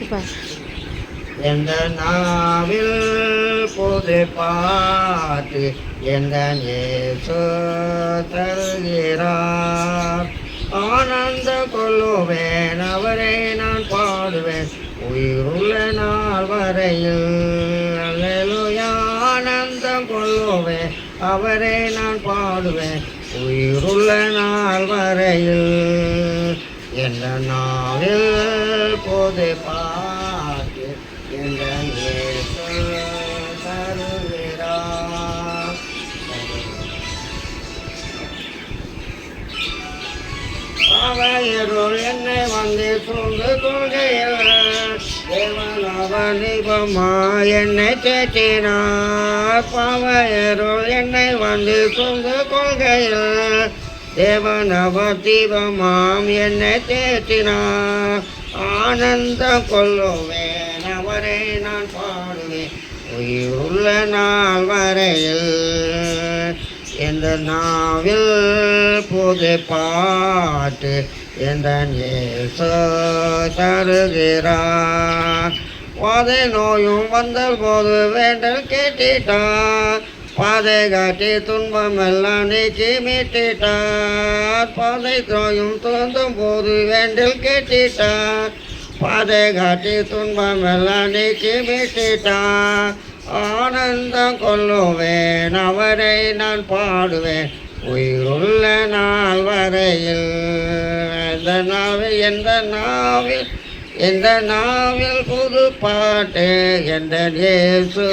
இப்போ எந்த நாவில் புது பாட்டு எந்த நேசு தருகிறார். ஆனந்த கொள்ளுவேன் அவரை நான் பாடுவேன். உயிருள்ள நாள் வரையில் ஆனந்தம் கொள்ளுவேன் அவரை நான் பாடுவேன். உயிருள்ள நாள் வரையில். எந்த நாவில் பொது பாட்டு எந்த இயேசு என்னை வந்து சூழ்ந்து கொள்கையில் தேவன் தீபமா என்னை தேற்றினார். பாவையருள் என்னை வந்து சூழ்ந்து கொள்கையில் தேவனவ தீபமாம் என்னை தேற்றினார். ஆனந்தம் கொள்ளுவேன் அவரை நான் பாடுவேன். உயிருள்ள நாள் வரையில் எந்த நாவில் புது பாட்டு எந்த தருகிறார். பாதை நோயும் வந்த போது வேண்டல் கேட்டிட்டான் பாதை காட்டி துன்பம் எல்லாம் நீக்கி மீட்டிட்டார். பாதை நோயும் துறந்தும் போது வேண்டில் கேட்டிட்டார். பாதை காட்டி துன்பம் எல்லாம் நீக்கி மீட்டிட்டார். ஆனந்தம் கொள்ளுவேன் அவரை நான் பாடுவேன். உயிருள்ள நாள் வரையில் எந்த நாவில் எந்த நாவில் இந்த நாவில் புது பாட்டு என்ற இயேசு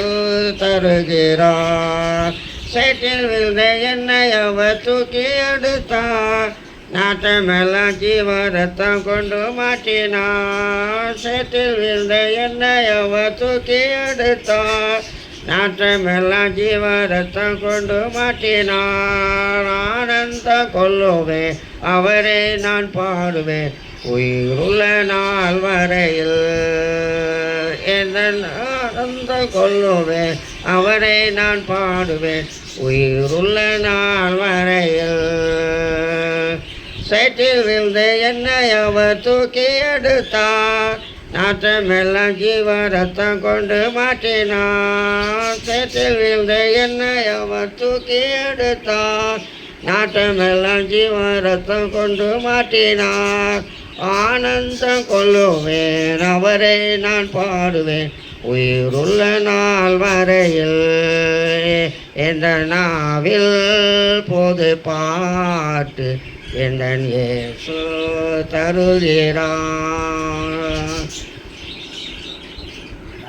தருகிறார்? சேற்றில் விழுந்த என்னை அவர் தூக்கி எடுத்தார். நாட்டமெல்லாம் ஜீவரத்தம் கொண்டு மாற்றினார். சேற்றில் விழுந்த என்னை அவர் தூக்கி எடுத்தார். நாட்டமெல்லாம் ஜீவரத்தம் கொண்டு மாற்றினார். ஆனந்த கொள்ளுவேன் அவரே நான் பாடுவேன். உயிருள்ள நாள் வரையில் என்ன ஆனந்தம் கொள்ளுவேன். அவரை நான் பாடுவேன். உயிருள்ள நாள் வரையில் சேற்றில் விழுந்து என்னை அவர் தூக்கி எடுத்தார். நாற்றமெல்லாம் ஜீவ ரத்தம் கொண்டு மாற்றினார். சேற்றில் விழுந்து என்னை அவர் தூக்கி எடுத்தார். நாட்டமெல்லாம் ஜீவரத்தம் கொண்டு மாட்டினார் ஆனந்தம் கொள்ளுவேன் அவரை நான் பாடுவேன். உயிருள்ள நாள் வரையில் எந்த நாவில் பொது பாட்டு என் இயேசு தருகிறான்.